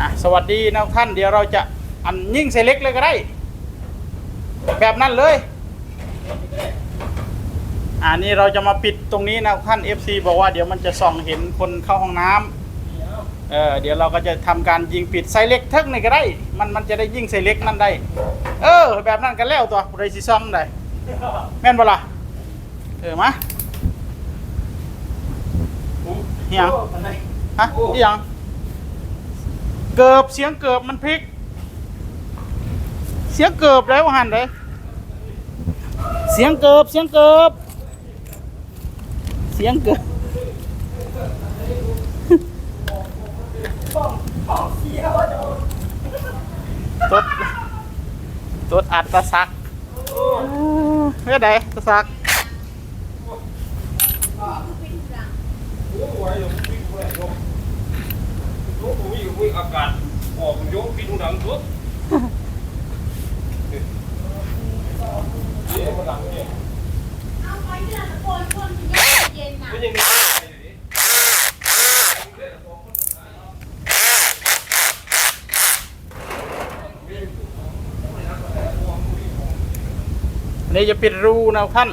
อะสวัสดีนะท่านเดี๋ยวเราจะอันยิ่งเซเล็กเลยก็ได้ แบบนั้นเลย อันนี้เราจะมาปิดตรงนี้นะท่าน FC บอกว่าเดี๋ยวมันจะส่องเห็นคนเข้าห้องน้ำเออเดี๋ยวเราก็จะทำการยิงปิดไซเล็กเทิกนี่ก็ได้ มันมันจะได้ยิงไซเล็กนั่นได้ เออ แบบนั้นกันแล้วตัวไรซิซองได้แม่นบ่ล่ะเออมาเฮียงฮะเฮียง เกือบเสียงเกือบมันพลิก เสียงเกือบแล้วหันเลยเสียงเกือบเสียงเกือบเสียงเกือบตดตดอัดตะซักเฮ้ยไดตะซัก โอ้ยยังวิ่งไปยกย กวิ่งวิ่งอากาศออกยกกินดังสุดนี่มันดังเนี่ยเอาไว้เวลาตะโกนคนเย็นๆน่ะไม่ยังมีอะไรเลยอันนี้จะปิดรูนะท่าน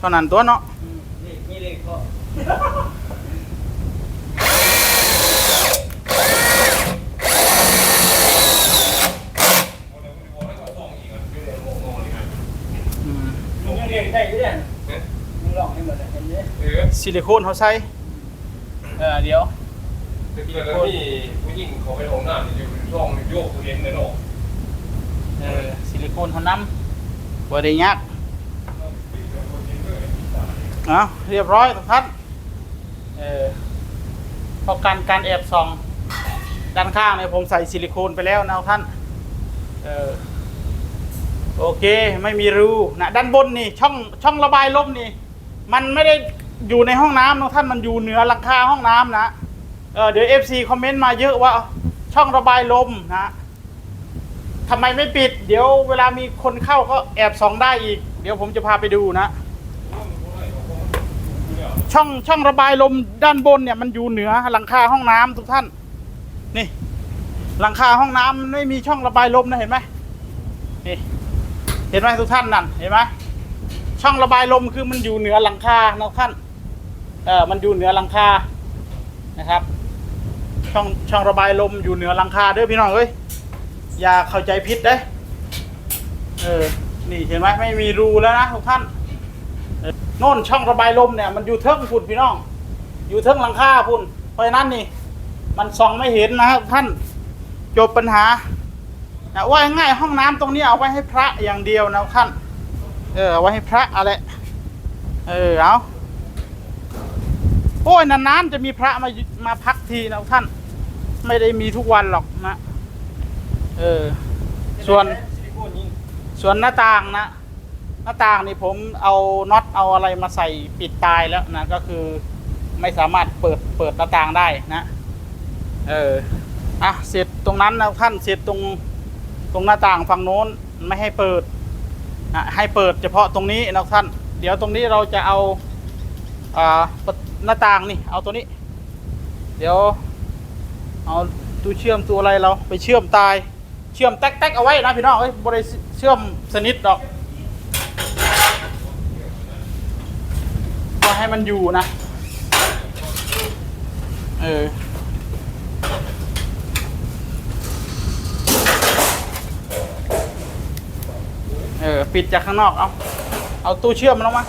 เท่านั้นตัวเนาะนี่นี่เลยก็อืมมึงยังเรียนได้อยู่เนี่ยมึงลองให้หมดเลยเห็นไหมเออซิลิโคนเขาใช้เออเดี๋ยวตะกี้แล้วนี่ผู้หญิงเขาไปห้องน้ำอยู่ร่องโยกเย็นเลยเนาะเออซิลิโคนเขานำบ่ได้ยาก เอาเรียบร้อยทุกท่านเออพอการการแอบส่อง ด้านข้างเนี่ยผมใส่ซิลิโคนไปแล้วนะท่านเออโอเคไม่มีรูนะด้านบนนี่ช่องช่องระบายลมนี่ มันไม่ได้อยู่ในห้องน้ำนะท่านมันอยู่เหนือหลังคาห้องน้ำนะเออเดี๋ยว FC คอมเมนต์มาเยอะว่าช่องระบายลมนะทำไมไม่ปิด เดี๋ยวเวลามีคนเข้าก็แอบส่องได้อีก เดี๋ยวผมจะพาไปดูนะ ช่องช่องระบายลมด้านบนเนี่ยมันอยู่เหนือหลังคาห้องน้ำทุกท่าน นี่ หลังคาห้องน้ำมันไม่มีช่องระบายลมนะเห็นไหมนี่เห็นไหมทุกท่านนั่นเห็นไหมช่องระบายลมคือมันอยู่เหนือหลังคาทุกท่านเออมันอยู่เหนือหลังคานะครับ ช่องช่องระบายลมอยู่เหนือหลังคาเด้อพี่น้องเอ้ยอย่าเข้าใจผิดเด้อเออนี่เห็นไหมไม่มีรูแล้วนะทุกท่าน โน่นช่องระบายลมเนี่ยมันอยู่เทิงพุ่นพี่น้อง อยู่เทิงหลังคาพุ่นเพราะฉะนั้นนี่ มันส่องไม่เห็นนะครับท่านจบปัญหานะว่าง่ายห้องน้ำตรงนี้เอาไว้ให้พระอย่างเดียวนะท่านเออเอาไว้ให้พระอะไรเออเอาโอ้ยนานๆจะมีพระมามาพักทีนะท่าน ไม่ได้มีทุกวันหรอกนะ เออ ส่วนส่วนหน้าต่างนะ น้าต่างนี่ผมเอาน็อตเอาอะไรมาใส่ปิดตายแล้วนะก็คือไม่สามารถเปิดเปิดหน้าต่างได้นะเอออะเสร็จตรงนั้นนะท่านเสร็จตรงตรงหน้าต่างฝั่งโน้นไม่ให้เปิดอะให้เปิดเฉพาะตรงนี้นะท่าน เดี๋ยวตรงนี้เราจะเอาอ่าหน้าต่างนี่เอาตัวนี้ เดี๋ยวเอาตัวเชื่อมตัวอะไรเราไปเชื่อมตาย เชื่อมแต๊กๆเอาไว้นะพี่น้องเอ้ยบริเชื่อมสนิทดอก ก็ให้มันอยู่นะ เออ เออ ปิดจากข้างนอกเอา เอาตู้เชื่อมมันลงมา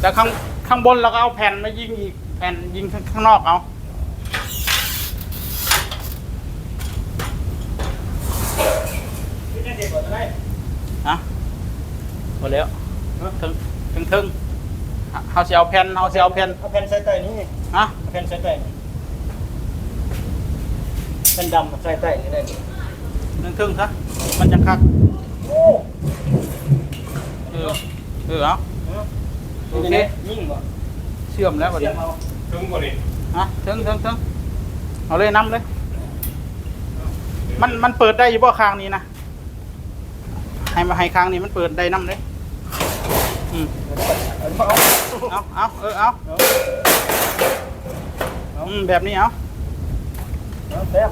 แต่ข้างข้างบนเราก็เอาแผ่นมายิงอีก แผ่นยิงข้างางนอกเอานี่ะเด็กกว่าจะได้ฮะหมดแล้วถึงถึงถึง เขาเสียเอาแผ่นเขาเสียเอาแผ่นเอาแผ่นใส่ใต้นี่ฮะเอาแผ่นใส่ใต้นี่แผ่นดำใส่ใต้นี่ได้ดิถึงถึงซะมันจะคักโอ้เออเออเอาโอเคยิงบ่เชื่อมแล้วบัดเสียนี้งเอาถึงกว่านี้ฮะถึงถึงถึงเอาเลยน้ำเลย มันมันเปิดได้อยู่บ่คางนี้นะให้ให้มาให้ค้างนี่มันเปิดได้น้ำเลย อืมเอาเอาเอาเอาเอเอาอืมแบบนี้เอาเอาแซ่บ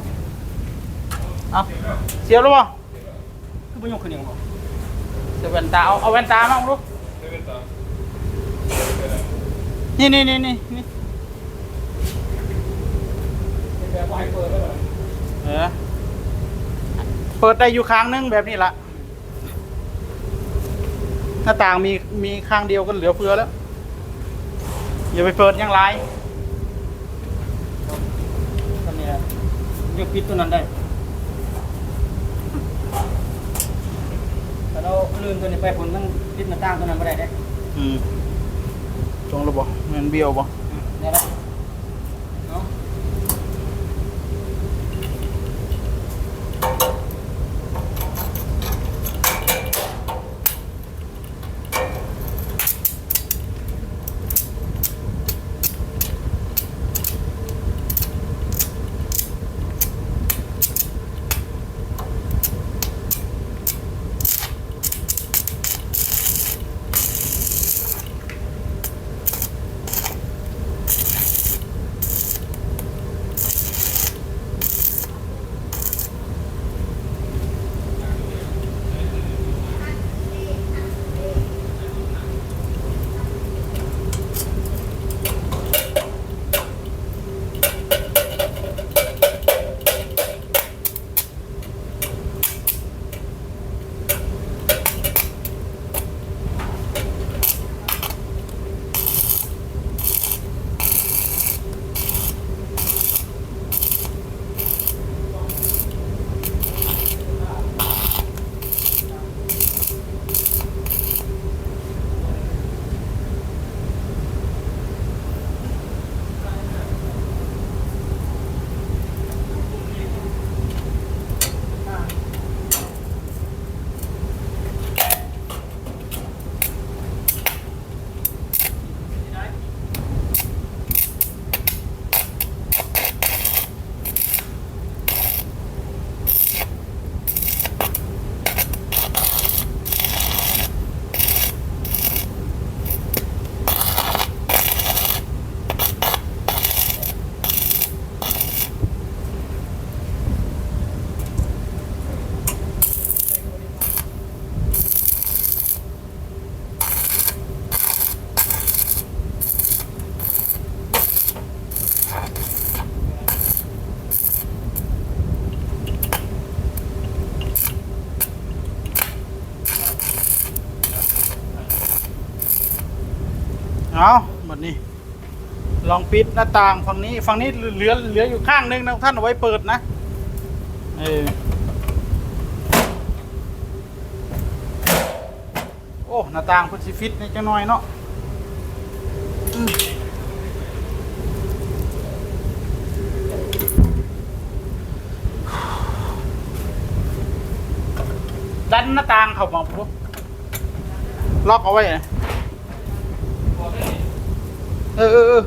เอาเสียวรือเปล่าคือบ่ยกขึ้นยังบ่เสียแว่นตาเอาเอาแว่นตามาลูกเดินตามนี่นี่นี่นี่นี่เปิดแล้วเหรอเออเปิดได้อยู่ค้างนึงแบบนี้ละ หน้าต่างมีมีข้างเดียวก็เหลือเฟือแล้ว อย่าไปเปิดอยังไรตอนนี้ยกปิดตัวนั้นได้แต่เราลืมตัวนี้ไปผลมันปิดหน้าต่างตัวนั้นบ่ได้เด้อืมตรงระบบมันเบี้ยวบ่ได้แล้ว เอาหมดนี้ ลองปิดหน้าต่างฝั่งนี้ฝั่งนี้เหลือเหลืออยู่ข้างนึงนะท่านเอาไว้เปิดนะ เออโอ้หน้าต่างพิ่นสิฟิตนี่จังหน่อยเนาะดันหน้าต่างเข้ามาปุ๊บล็อกเอาไว้นะ เออเออเออ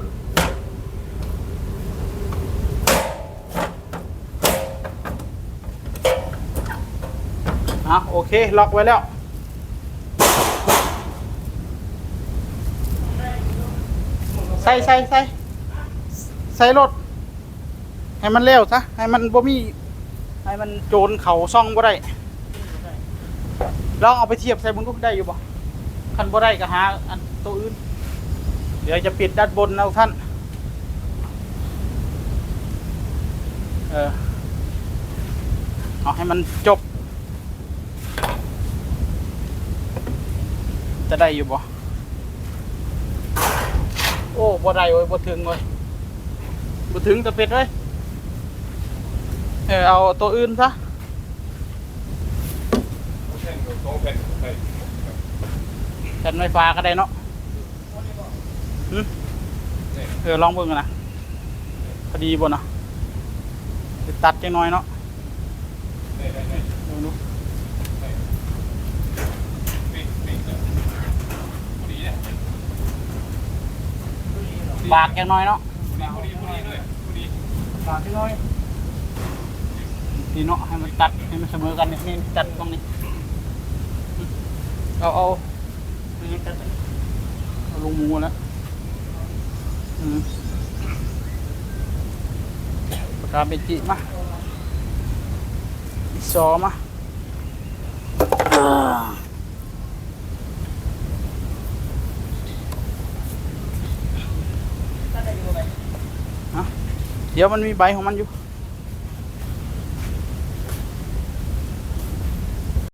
อะโอเค ล็อกไว้แล้ว ใส่ใส่ใส่ใส่รถ ให้มันเร็วซะ ให้มันบ่มี ให้มันโจรเขาซ่องบ่ได้ลองเอาไปเทียบใส่มึงก็ได้อยู่บ่คันบ่ได้ก็หาอันตัวอื่น ดี๋ยวจะปิดด้านบนนะท่าน เออเอาให้มันจบ จะได้อยู่บ่ โอ้บ่ได้เว้ยบ่ถึงเว้ยบ่ถึงตะเป็ดเว้ยเออเอาตัวอื่นซะแผ่นสองแผ่นใช่แผ่นไฟฟ้าก็ได้เนาะหึ เออลองเบิ่งกันนะพอดีบ่นะสิตัดจังน้อยเนาะได้ได้ได้ดูดูปิดปิดแล้วพอดีเนี่ยบากจังน้อยเนาะบากจังน้อยนี่เนาะให้มันตัดให้มันเสมอกันนี่นี่ตัดตรงนี้เอาเอาลงมูแล้ว ปากกาเบจิมาอีซอมาอ่าตั้งแต่อยู่ไหนเดี๋ยวมันมีใบของมันอยู่